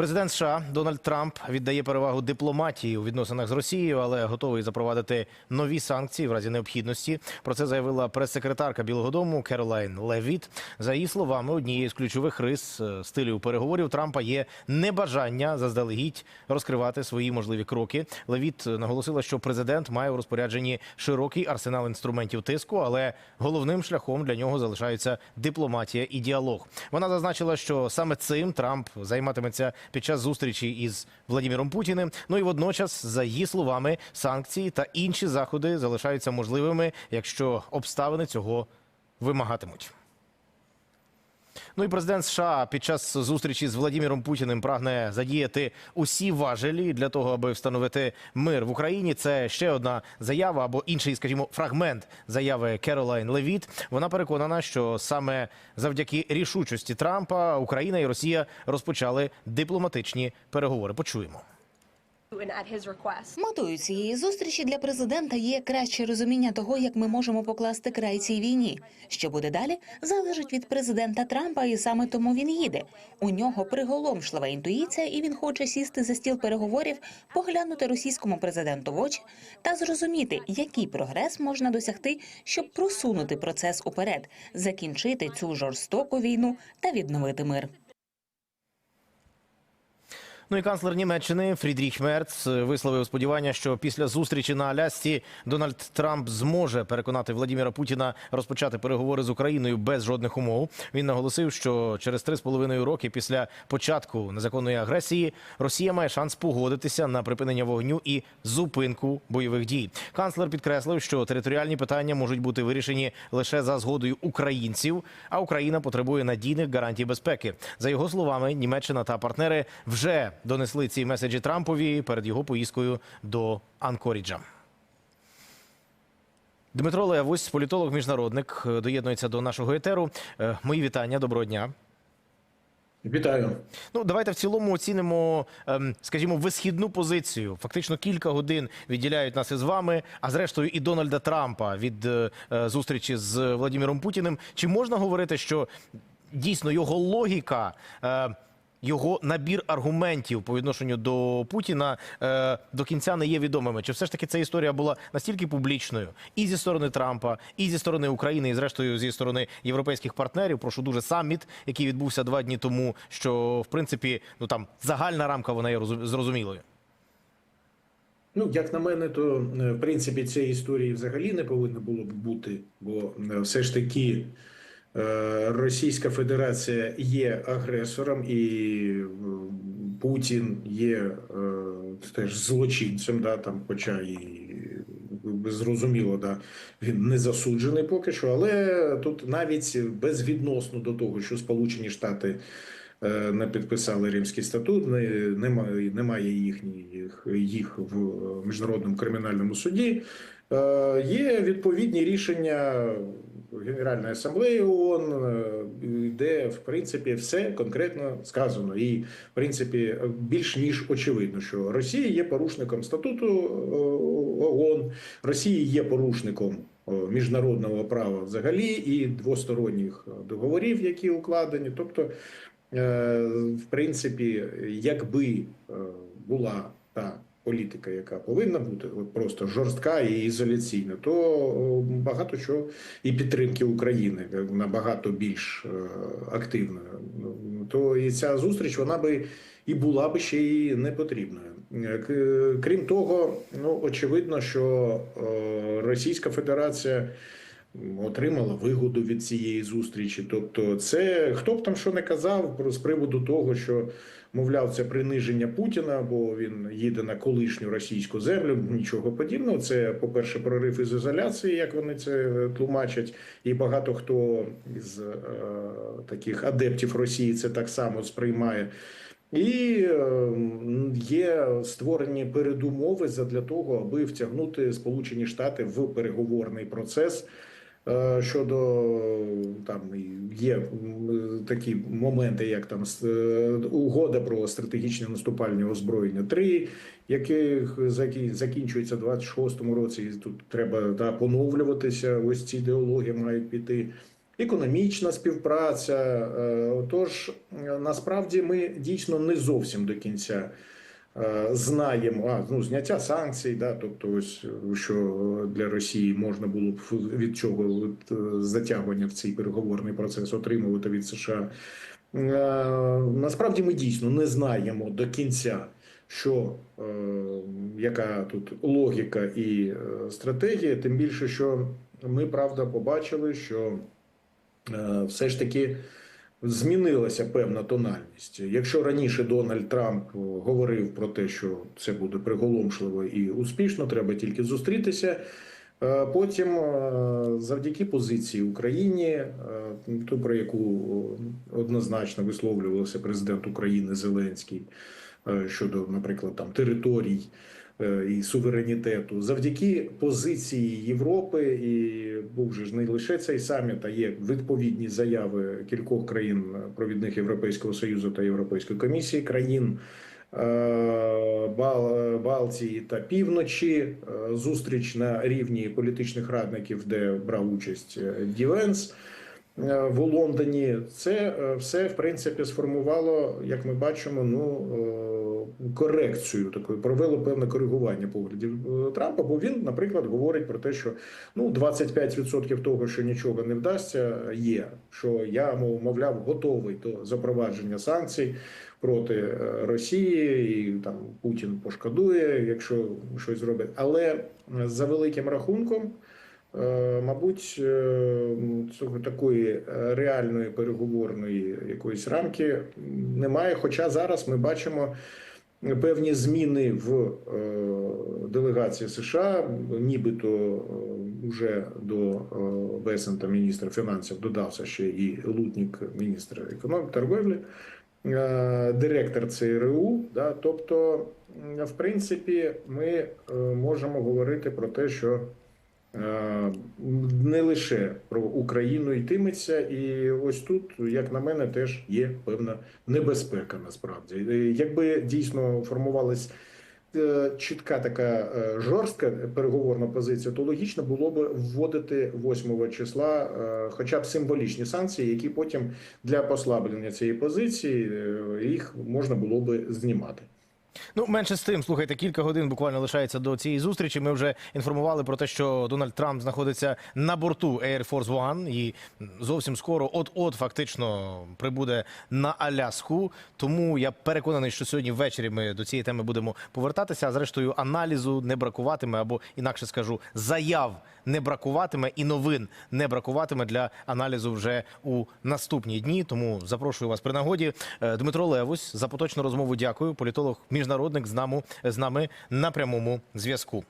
Президент США Дональд Трамп віддає перевагу дипломатії у відносинах з Росією, але готовий запровадити нові санкції в разі необхідності. Про це заявила прес-секретарка Білого Дому Керолайн Левіт. За її словами, однією з ключових рис е, стилів переговорів Трампа є небажання заздалегідь розкривати свої можливі кроки. Левіт наголосила, що президент має у розпорядженні широкий арсенал інструментів тиску, але головним шляхом для нього залишаються дипломатія і діалог. Вона зазначила, що саме цим Трамп займатиметься під час зустрічі із Владимиром Путіним. Ну і водночас, за її словами, санкції та інші заходи залишаються можливими, якщо обставини цього вимагатимуть. Ну і президент США під час зустрічі з Владимиром Путіним прагне задіяти усі важелі для того, аби встановити мир в Україні. Це ще одна заява або інший, скажімо, фрагмент заяви Керолайн Левіт. Вона переконана, що саме завдяки рішучості Трампа Україна і Росія розпочали дипломатичні переговори. Почуємо. Метою цієї зустрічі для президента є краще розуміння того, як ми можемо покласти край цій війні. Що буде далі, залежить від президента Трампа, і саме тому він їде. У нього приголомшлива інтуїція, і він хоче сісти за стіл переговорів, поглянути російському президенту в очі та зрозуміти, який прогрес можна досягти, щоб просунути процес уперед, закінчити цю жорстоку війну та відновити мир. Ну і канцлер Німеччини Фрідріх Мерц висловив сподівання, що після зустрічі на Алясці Дональд Трамп зможе переконати Владимира Путіна розпочати переговори з Україною без жодних умов. Він наголосив, що через три з половиною роки після початку незаконної агресії Росія має шанс погодитися на припинення вогню і зупинку бойових дій. Канцлер підкреслив, що територіальні питання можуть бути вирішені лише за згодою українців, а Україна потребує надійних гарантій безпеки. За його словами, Німеччина та партнери вже донесли ці меседжі Трампові перед його поїздкою до Анкоріджа. Дмитро Левусь, політолог, міжнародник, доєднується до нашого етеру. Е, Мої вітання, доброго дня. Вітаю. Ну, давайте в цілому оцінимо, ем, скажімо, висхідну позицію. Фактично кілька годин відділяють нас із вами, а зрештою і Дональда Трампа від е, е, зустрічі з Владимиром Путіним. Чи можна говорити, що дійсно його логіка? Його набір аргументів по відношенню до Путіна е, до кінця не є відомими. Чи все ж таки ця історія була настільки публічною і зі сторони Трампа, і зі сторони України, і зрештою зі сторони європейських партнерів? Прошу дуже саміт, який відбувся два дні тому. Що в принципі, ну там загальна рамка вона є розу- зрозумілою. Ну, як на мене, то е, в принципі цієї історії взагалі не повинно було б бути, бо е, все ж таки Російська Федерація є агресором, і е, Путін є е, теж злочинцем, да, там, хоча і е, зрозуміло, да, він не засуджений поки що, але тут навіть безвідносно до того, що Сполучені Штати. Е, Не підписали Римський статут, немає, немає їхніх їх в міжнародному кримінальному суді. Е, Є відповідні рішення Генеральної асамблеї ООН, е, де в принципі все конкретно сказано, і в принципі більш ніж очевидно, що Росія є порушником статуту ООН, Росія є порушником міжнародного права взагалі і двосторонніх договорів, які укладені. Тобто, в принципі, якби е, була та політика, яка повинна бути, просто жорстка і ізоляційна, то багато чого і підтримки України е, набагато більш е, активною. Ну, То і ця зустріч вона би і була би ще й не потрібною. Е, Крім того, ну очевидно, що е, Російська Федерація отримала вигоду від цієї зустрічі. Тобто, це хто б там що не казав про з приводу того, що мовляв, це приниження Путіна, бо він їде на колишню російську землю. Нічого подібного. Це, по-перше, прорив із ізоляції, як вони це тлумачать, і багато хто із е, таких адептів Росії це так само сприймає. І е, є створені передумови для того, аби втягнути Сполучені Штати в переговорний процес. Е, Щодо там є такі моменти, як там е, угода про стратегічне наступальне озброєння 3, яких закі- закінчується в 26-му році. І тут треба да, поновлюватися. Ось ці ідеології мають піти. економічна співпраця. Е, Тож е, насправді ми дійсно не зовсім до кінця. Е, Знаємо а, ну, зняття санкцій, да, тобто, ось що для Росії можна було б від від, е, затягування в цей переговорний процес отримувати від США. Е, Насправді ми дійсно не знаємо до кінця, що е, яка тут логіка і е, стратегія. Тим більше, що ми правда побачили, що е, все ж таки змінилася певна тональність. Якщо раніше Дональд Трамп е, говорив про те, що це буде приголомшливо і успішно, треба тільки зустрітися. Е, Потім, е, завдяки позиції Україні, ту, про яку однозначно висловлювався президент України Зеленський щодо, наприклад, там територій і суверенітету, завдяки позиції Європи, і був же ж не лише цей саміт, а є відповідні заяви кількох країн провідних Європейського союзу та Європейської комісії країн. е, Бал- Балтії та півночі е, зустріч на рівні політичних радників, де брав участь е, Дівенс е, в Лондоні. Це е, все в принципі сформувало, як ми бачимо, ну е, корекцію такою, провело певне коригування поглядів е, Трампа. Бо він, наприклад, говорить про те, що ну 25% того, що нічого не вдасться, є. Що я мов- мовляв готовий до запровадження санкцій проти е, Росії, і там Путін пошкодує, якщо щось зробить. Але е, за великим рахунком. Е, Мабуть, е, цього такої е, реальної переговорної якоїсь рамки немає. Хоча зараз ми бачимо певні зміни в делегації США, нібито вже до Бесента, міністра фінансів, додався ще і Лутнік, міністр економіки торговлі, директор ЦРУ. Да, тобто, в принципі, ми можемо говорити про те, що не лише про Україну йтиметься, і ось тут, як на мене, теж є певна небезпека. Насправді, Е, якби дійсно формувалась е, чітка така е, жорстка переговорна позиція, то логічно було б вводити 8 числа, е, хоча б символічні санкції, які потім для послаблення цієї позиції е, їх можна було би знімати. Ну, менше з тим, слухайте, кілька годин буквально лишається до цієї зустрічі. Ми вже інформували про те, що Дональд Трамп знаходиться на борту Air Force One і зовсім скоро, от-от, фактично, прибуде на Аляску. Тому я переконаний, що сьогодні ввечері ми до цієї теми будемо повертатися. А зрештою, аналізу не бракуватиме, або інакше скажу, заяв не бракуватиме і новин не бракуватиме для аналізу вже у наступні дні. Тому запрошую вас при нагоді. Е, Дмитро Левусь за поточну розмову. Дякую. Політолог міжнародник з нами з нами на прямому зв'язку.